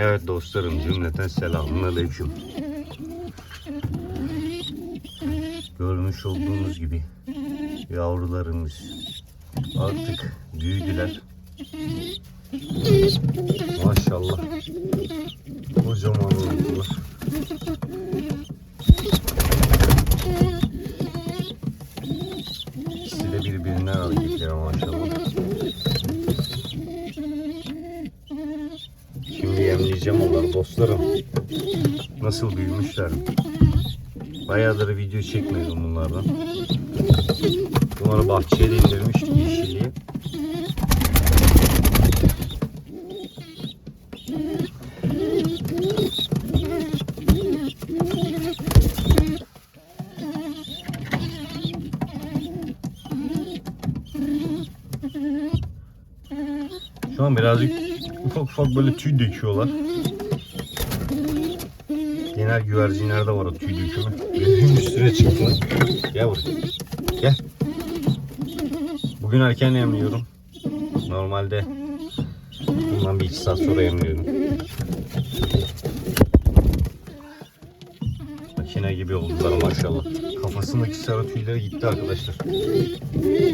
Evet dostlarım cümleten selamun aleyküm. Görmüş olduğunuz gibi yavrularımız artık büyüdüler. Maşallah. Kocaman oldular. İkisi de birbirinden hareketli maşallah. Onları dostlarım. Nasıl büyümüşler. Bayağıdır video çekmedim bunlardan. Bunları bahçeye de indirmiştik. Şu an birazcık ufak ufak böyle tüy döküyorlar. Genel güvercinlerde var o tüy dökümü. Benim üstüne çıktı. Gel buraya. Gel. Bugün erken yemliyorum. Normalde bundan bir iki saat sonra yemliyorum. Makine gibi oldular maşallah. Kafasındaki sarı tüyleri gitti arkadaşlar.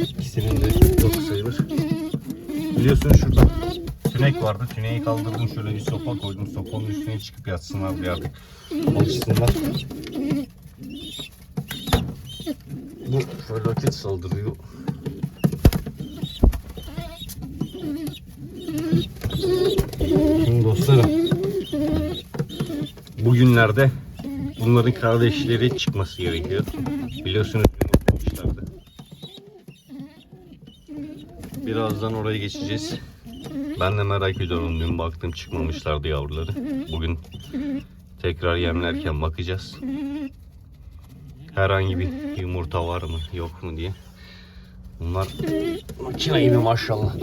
İkisinin de çok sayılır. Biliyorsunuz şurada tünek vardı. Tüneyi kaldırdım şöyle bir sopa koydum. Sopanın üstüne çıkıp yatsınlar diye artık alışsınlar. Bu felaket saldırıyor. Şimdi dostlarım bugünlerde bunların kardeşleri çıkması gerekiyor. Biliyorsunuz. Birazdan oraya geçeceğiz. Ben de merak ediyorum. Dün baktım çıkmamışlardı yavruları. Bugün tekrar yemlerken bakacağız. Herhangi bir yumurta var mı yok mu diye. Bunlar makine gibi maşallah.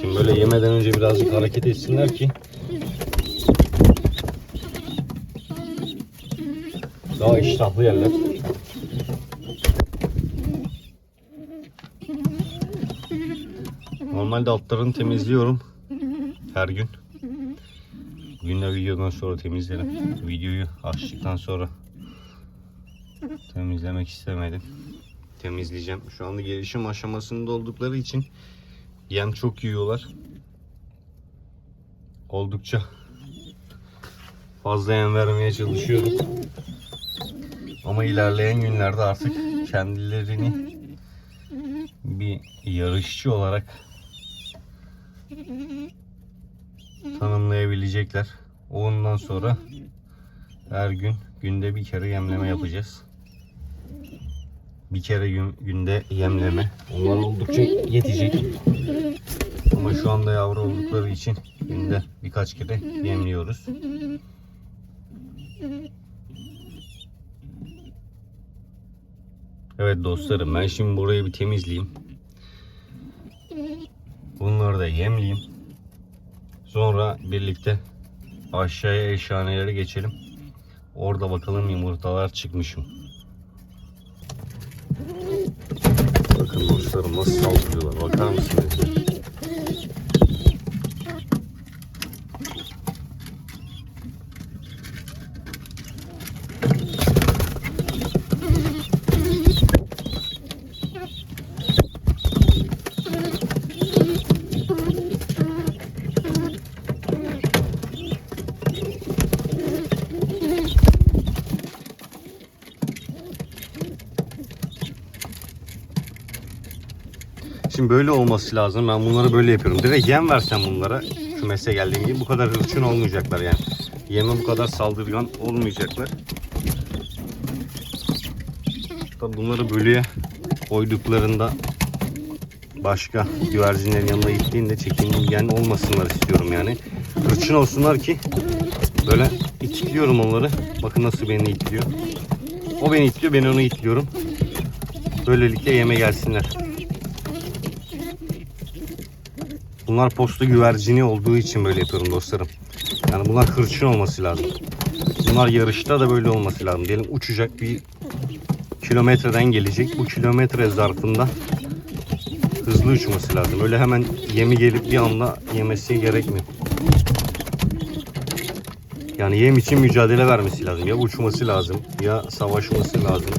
Şimdi böyle yemeden önce birazcık hareket etsinler ki daha iştahlı yerler. Normalde altlarını temizliyorum her gün. Bugün de videodan sonra temizlerim. Videoyu açtıktan sonra temizlemek istemedim. Temizleyeceğim. Şu anda gelişim aşamasında oldukları için yem çok yiyorlar. Oldukça fazla yem vermeye çalışıyorum. Ama ilerleyen günlerde artık kendilerini bir yarışçı olarak tanımlayabilecekler. Ondan sonra her gün günde bir kere yemleme yapacağız. Bir kere gün, günde yemleme. Onlar oldukça yetecek. Ama şu anda yavru oldukları için günde birkaç kere yemliyoruz. Evet dostlarım ben şimdi burayı bir temizleyeyim. Bunları da yemleyeyim. Sonra birlikte aşağıya eşhanelere geçelim. Orada bakalım yumurtalar çıkmış mı? Bakın dostlarım nasıl saldırıyorlar. Bakar mısınız? Şimdi böyle olması lazım. Ben bunları böyle yapıyorum. Direkt yem versem bunlara kümese geldiğim gibi bu kadar hırçın olmayacaklar yani. Yeme bu kadar saldırgan olmayacaklar. Tabii bunları bölüye koyduklarında başka güvercinlerin yanına gittiğinde çekingen olmasınlar istiyorum yani. Hırçın olsunlar ki böyle itliyorum onları. Bakın nasıl beni itliyor. O beni itliyor, ben onu itliyorum. Böylelikle yeme gelsinler. Bunlar posta güvercini olduğu için böyle yapıyorum dostlarım. Yani bunlar hırçın olması lazım. Bunlar yarışta da böyle olması lazım. Diyelim uçacak bir kilometreden gelecek. Bu kilometre zarfında hızlı uçması lazım. Öyle hemen yemi gelip bir anda yemesi gerekmiyor. Yani yem için mücadele vermesi lazım. Ya uçması lazım ya savaşması lazım.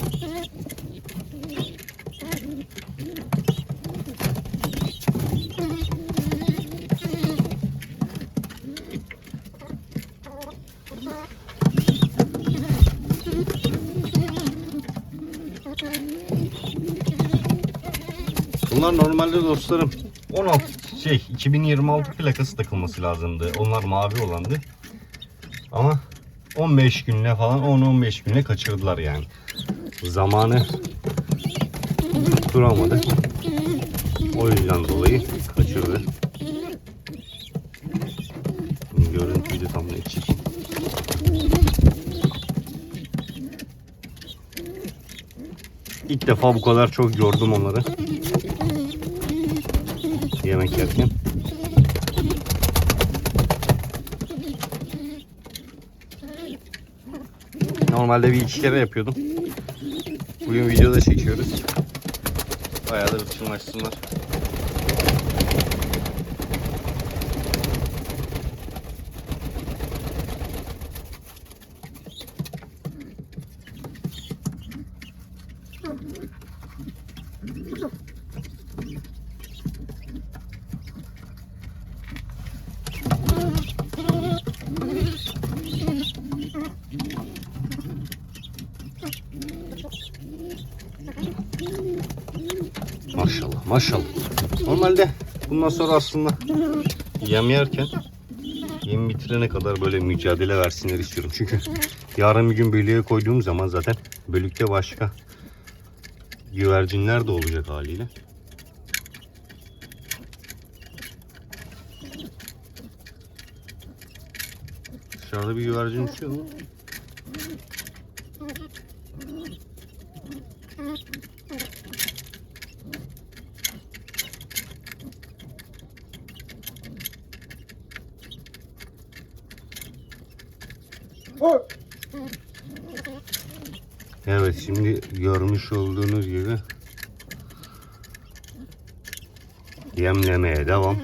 Bunlar normalde dostlarım 16 şey 2026 plakası takılması lazımdı. Onlar mavi olandı. Ama 15 günle falan 10-15 günle kaçırdılar yani. Zamanı tutturamadı. O yüzden dolayı kaçırdı. Görüntüyü de tam net. İlk defa bu kadar çok gördüm onları. Yemek yerken. Normalde bir iki kere yapıyordum. Bugün videoda çekiyoruz. Bayağı da ırkçılaşsınlar. Maşallah maşallah. Normalde bundan sonra aslında yem yerken yem bitirene kadar böyle mücadele versinler istiyorum. Çünkü yarın bir gün bölüye koyduğum zaman zaten bölükte başka güvercinler de olacak haliyle. Dışarıda bir güvercin uçuyor mu? Evet şimdi görmüş olduğunuz gibi yemlemeye devam.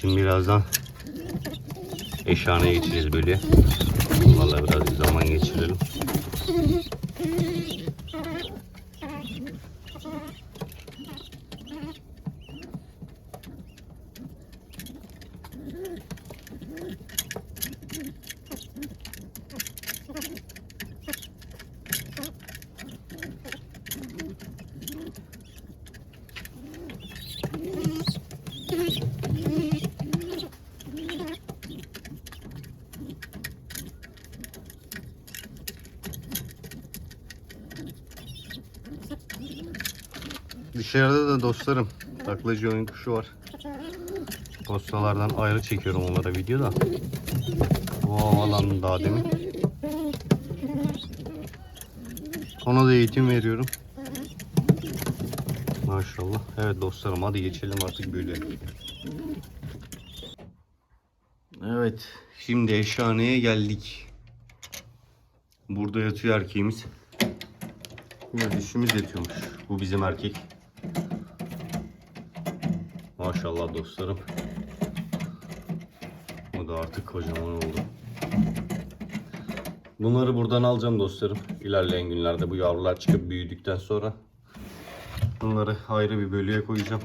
Şimdi birazdan eşhaneye geçeceğiz böyle. Vallahi biraz zaman geçirelim. Mm-hmm. Dışarıda da dostlarım taklacı oyun kuşu var. Postalardan ayrı çekiyorum onlara video da. Bu havalandı daha demin. Ona da eğitim veriyorum. Maşallah. Evet dostlarım hadi geçelim artık böyle. Evet. Şimdi eşhaneye geldik. Burada yatıyor erkeğimiz. Yine dişimiz yatıyormuş. Bu bizim erkek. Maşallah dostlarım. Bu da artık kocaman oldu. Bunları buradan alacağım dostlarım. İlerleyen günlerde bu yavrular çıkıp büyüdükten sonra bunları ayrı bir bölüye koyacağım.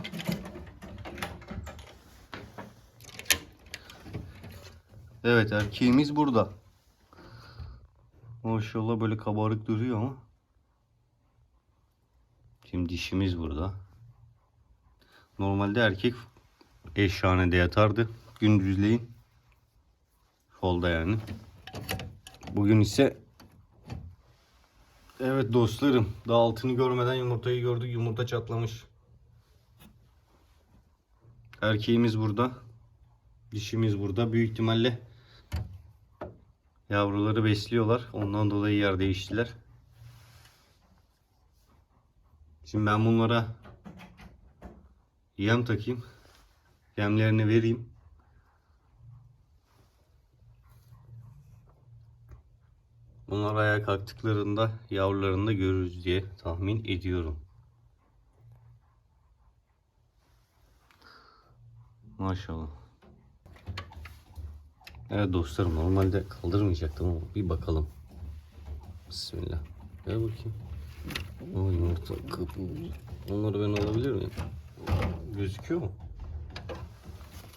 Evet erkeğimiz burada. Maşallah böyle kabarık duruyor ama. Şimdi dişimiz burada. Normalde erkek eşhanede yatardı. Gündüzleyin. Folda yani. Bugün ise Evet dostlarım. Daha altını görmeden yumurtayı gördük. Yumurta çatlamış. Erkeğimiz burada. Dişimiz burada. Büyük ihtimalle yavruları besliyorlar. Ondan dolayı yer değiştiler. Şimdi ben bunlara yem takayım. Yemlerini vereyim. Bunlar ayağa kalktıklarında yavrularını da görürüz diye tahmin ediyorum. Maşallah. Evet dostlarım normalde kaldırmayacaktım ama bir bakalım. Bismillah. Gel bakayım. O yumurta kabuğu. Onları ben alabilir miyim? Gözüküyor mu?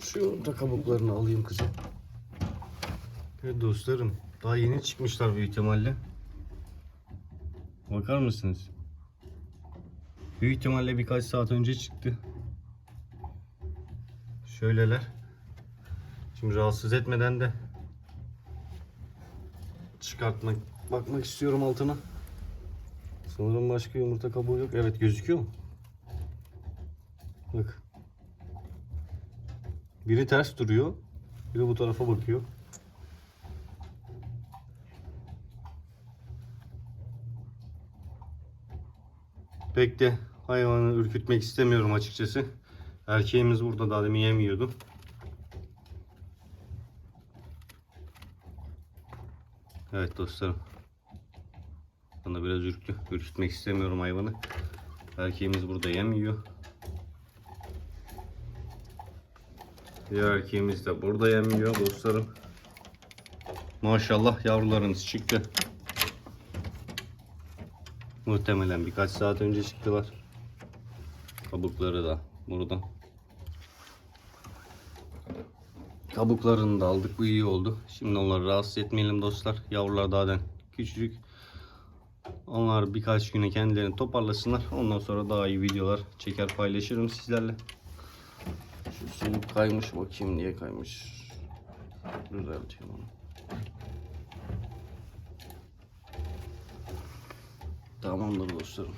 Şu yumurta kabuklarını alayım kızım. Evet dostlarım. Daha yeni çıkmışlar büyük ihtimalle. Bakar mısınız? Büyük ihtimalle birkaç saat önce çıktı. Şöyleler. Şimdi rahatsız etmeden de çıkartmak bakmak istiyorum altına. Sanırım başka yumurta kabuğu yok. Evet gözüküyor mu? Bak. Biri ters duruyor. Biri bu tarafa bakıyor. Pek de hayvanı ürkütmek istemiyorum açıkçası. Erkeğimiz burada daha demin yemiyordu. Evet dostlarım. Bana biraz ürktü. Ürkütmek istemiyorum hayvanı. Erkeğimiz burada yem yiyor. Diğer erkeğimiz de burada yem yiyor dostlarım. Maşallah yavrularınız çıktı. Muhtemelen birkaç saat önce çıktılar. Kabukları da burada. Kabuklarını da aldık. Bu iyi oldu. Şimdi onları rahatsız etmeyelim dostlar. Yavrular zaten küçücük. Onlar birkaç güne kendilerini toparlasınlar. Ondan sonra daha iyi videolar çeker paylaşırım sizlerle. Şu soluk kaymış bakayım niye kaymış. Düzeltiyorum onu. Tamamdır dostlarım.